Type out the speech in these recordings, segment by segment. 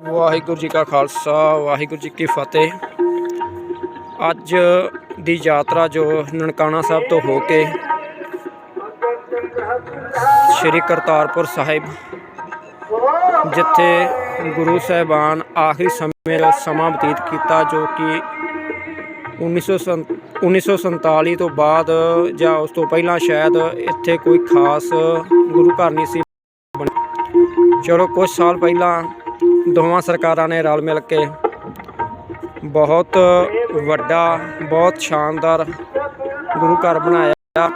ਵਾਹਿਗੁਰੂ ਜੀ ਕਾ ਖਾਲਸਾ, ਵਾਹਿਗੁਰੂ ਜੀ ਕੀ ਫਤਿਹ। ਅੱਜ ਦੀ ਯਾਤਰਾ ਜੋ ਨਨਕਾਣਾ ਸਾਹਿਬ ਤੋਂ ਹੋ ਕੇ ਸ੍ਰੀ ਕਰਤਾਰਪੁਰ ਸਾਹਿਬ, ਜਿੱਥੇ ਗੁਰੂ ਸਾਹਿਬਾਨ ਆਖਰੀ ਸਮੇਂ ਦਾ ਸਮਾਂ ਬਤੀਤ ਕੀਤਾ, ਜੋ ਕਿ 1947 1947 ਤੋਂ ਬਾਅਦ ਜਾਂ ਉਸ ਤੋਂ ਪਹਿਲਾਂ ਸ਼ਾਇਦ ਇੱਥੇ ਕੋਈ ਖਾਸ ਗੁਰੂ ਘਰ ਨਹੀਂ ਸੀ ਚਲੋ ਕੁਝ ਸਾਲ ਪਹਿਲਾਂ ਦੋਵਾਂ ਸਰਕਾਰਾਂ ਨੇ ਰਲ ਮਿਲ ਕੇ ਬਹੁਤ ਵੱਡਾ, ਬਹੁਤ ਸ਼ਾਨਦਾਰ ਗੁਰੂ ਘਰ ਬਣਾਇਆ।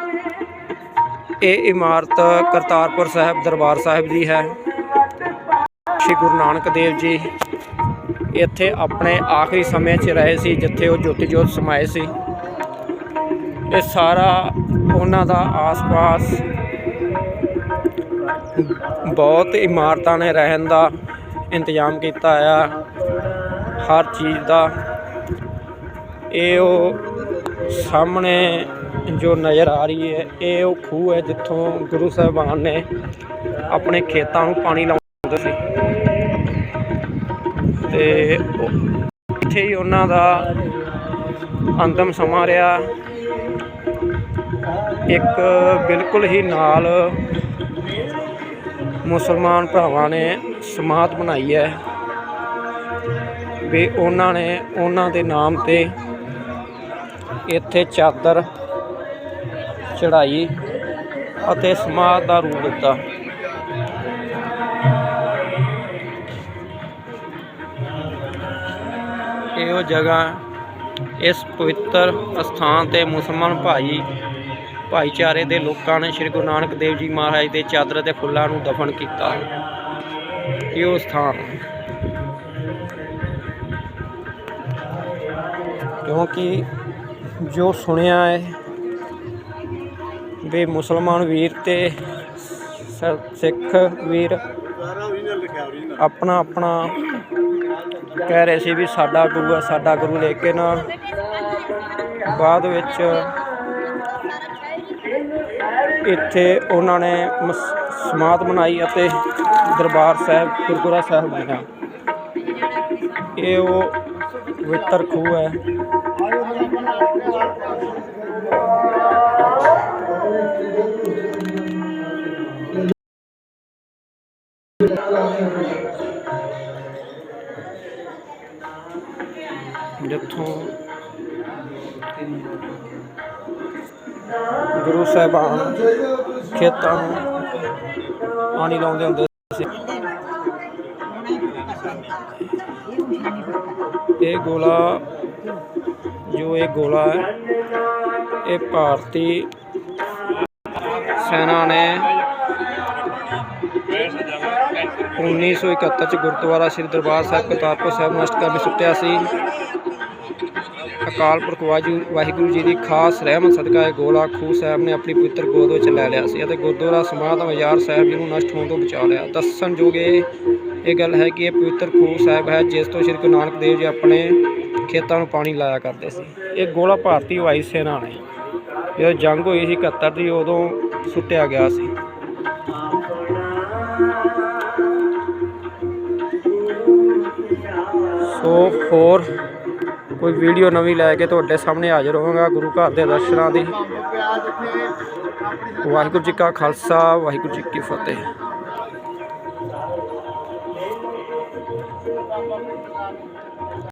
ਇਹ ਇਮਾਰਤ ਕਰਤਾਰਪੁਰ ਸਾਹਿਬ ਦਰਬਾਰ ਸਾਹਿਬ ਦੀ ਹੈ। ਸ਼੍ਰੀ ਗੁਰੂ ਨਾਨਕ ਦੇਵ ਜੀ ਇੱਥੇ ਆਪਣੇ ਆਖਰੀ ਸਮੇਂ 'ਚ ਰਹੇ ਸੀ, ਜਿੱਥੇ ਉਹ ਜੋਤੀ ਜੋਤ ਸਮਾਏ ਸੀ। ਇਹ ਸਾਰਾ ਉਹਨਾਂ ਦਾ ਆਸ-ਪਾਸ ਬਹੁਤ ਇਮਾਰਤਾਂ ਨੇ ਰਹਿਣ ਦਾ। ਇੰਤਜ਼ਾਮ ਕੀਤਾ ਆ ਹਰ ਚੀਜ਼ ਦਾ। ਇਹ ਉਹ ਸਾਹਮਣੇ ਜੋ ਨਜ਼ਰ ਆ ਰਹੀ ਹੈ, ਇਹ ਉਹ ਖੂਹ ਹੈ ਜਿੱਥੋਂ ਗੁਰੂ ਸਾਹਿਬਾਨ ਨੇ ਆਪਣੇ ਖੇਤਾਂ ਨੂੰ ਪਾਣੀ ਲਾਉਂਦੇ ਸੀ। ਤੇ ਉਹ- ਇੱਥੇ ਹੀ ਉਹਨਾਂ ਦਾ ਅੰਤਮ ਸਮਾਂ ਰਿਹਾ। ਇੱਕ ਬਿਲਕੁਲ ਹੀ ਨਾਲ ਮੁਸਲਮਾਨ ਭਰਾਵਾਂ ਨੇ ਸਮਾਧ ਬਣਾਈ ਹੈ ਵੀ ਉਹਨਾਂ ਨੇ ਉਹਨਾਂ ਦੇ ਨਾਮ ਤੇ ਇੱਥੇ ਚਾਦਰ ਚੜਾਈ ਅਤੇ ਸਮਾਧ ਦਾ ਰੂਪ ਦਿੱਤਾ। ਇਹ ਜਗ੍ਹਾ ਇਸ ਪਵਿੱਤਰ ਅਸਥਾਨ ਤੇ ਮੁਸਲਮਾਨ ਭਾਈ ਭਾਈਚਾਰੇ ਦੇ ਲੋਕਾਂ ਨੇ ਸ੍ਰੀ ਗੁਰੂ ਨਾਨਕ ਦੇਵ ਜੀ ਮਹਾਰਾਜ ਦੇ ਚਾਦਰ ਤੇ ਫੁੱਲਾਂ ਨੂੰ ਦਫਨ ਕੀਤਾ। ਇਹ ਉਹ ਸਥਾਨ ਕਿਉਂਕਿ ਜੋ ਸੁਣਿਆ ਹੈ ਵੀ ਮੁਸਲਮਾਨ ਵੀਰ ਤੇ ਸ- ਸਿੱਖ ਵੀਰ ਆਪਣਾ ਆਪਣਾ ਕਹਿ ਰਹੇ ਸੀ ਵੀ ਸਾਡਾ ਗੁਰੂ ਹੈ, ਸਾਡਾ ਗੁਰੂ ਲੇਕਿਨ ਬਾਅਦ ਵਿੱਚ ਇੱਥੇ ਉਹਨਾਂ ਨੇ ਮਸ- ਸਮਾਧ ਬਣਾਈ ਅਤੇ ਦਰਬਾਰ ਸਾਹਿਬ, ਗੁਰਦੁਆਰਾ ਸਾਹਿਬ ਬਣਿਆ। ਇਹ ਉਹ ਪਵਿੱਤਰ ਖੂਹ ਹੈ। ਜਿੱਥੋਂ ਗੁਰੂ ਸਾਹਿਬਾਨ ਖੇਤਾਂ ਨੂੰ ਪਾਣੀ ਲਾਉਂਦੇ ਹੁੰਦੇ ਸੀ। ਇਹ ਗੋਲਾ, ਜੋ ਇਹ ਗੋਲਾ ਹੈ, ਇਹ ਭਾਰਤੀ ਸੈਨਾ ਨੇ 1971 ਚ ਗੁਰਦੁਆਰਾ ਸ੍ਰੀ ਦਰਬਾਰ ਸਾਹਿਬ ਕਰਤਾਰਪੁਰ ਸਾਹਿਬ ਨਸ਼ਟ ਕਰਨ ਸੁੱਟਿਆ ਸੀ। ਅਕਾਲ ਪੁਰਖ ਵਾਹਿਗੁਰੂ ਵਾਹਿਗੁਰੂ ਜੀ ਦੀ ਖਾਸ ਰਹਿਮਤ ਸਦਕਾ ਇਹ ਗੋਲਾ ਖੂਹ ਸਾਹਿਬ ਨੇ ਆਪਣੀ ਪਵਿੱਤਰ ਗੋਦ ਵਿੱਚ ਲੈ ਲਿਆ ਸੀ ਅਤੇ ਗੁਰਦੁਆਰਾ ਸਮਾਧ ਮਜ਼ਾਰ ਸਾਹਿਬ ਜੀ ਨੂੰ ਨਸ਼ਟ ਹੋਣ ਤੋਂ ਬਚਾ ਲਿਆ। ਦੱਸਣਯੋਗ ਇਹ ਇਹ ਗੱਲ ਹੈ ਕਿ ਇਹ ਪਵਿੱਤਰ ਖੂਹ ਸਾਹਿਬ ਹੈ, ਜਿਸ ਤੋਂ ਸ੍ਰੀ ਗੁਰੂ ਨਾਨਕ ਦੇਵ ਜੀ ਆਪਣੇ ਖੇਤਾਂ ਨੂੰ ਪਾਣੀ ਲਾਇਆ ਕਰਦੇ ਸੀ। ਇਹ ਗੋਲਾ ਭਾਰਤੀ ਹਵਾਈ ਸੈਨਾ ਨੇ। ਜਦੋਂ ਜੰਗ ਹੋਈ ਸੀ 71 ਦੀ, ਉਦੋਂ ਸੁੱਟਿਆ ਗਿਆ ਸੀ। ਸੋ ਹੋਰ ਕੋਈ ਵੀਡੀਓ ਨਵੀਂ ਲੈ ਕੇ ਤੁਹਾਡੇ ਸਾਹਮਣੇ ਹਾਜ਼ਰ ਹੋਵਾਂਗਾ ਗੁਰੂ ਘਰ ਦੇ ਦਰਸ਼ਨਾਂ ਦੀ। ਵਾਹਿਗੁਰੂ ਜੀ ਕਾ ਖਾਲਸਾ, ਵਾਹਿਗੁਰੂ ਜੀ ਕੀ ਫਤਿਹ।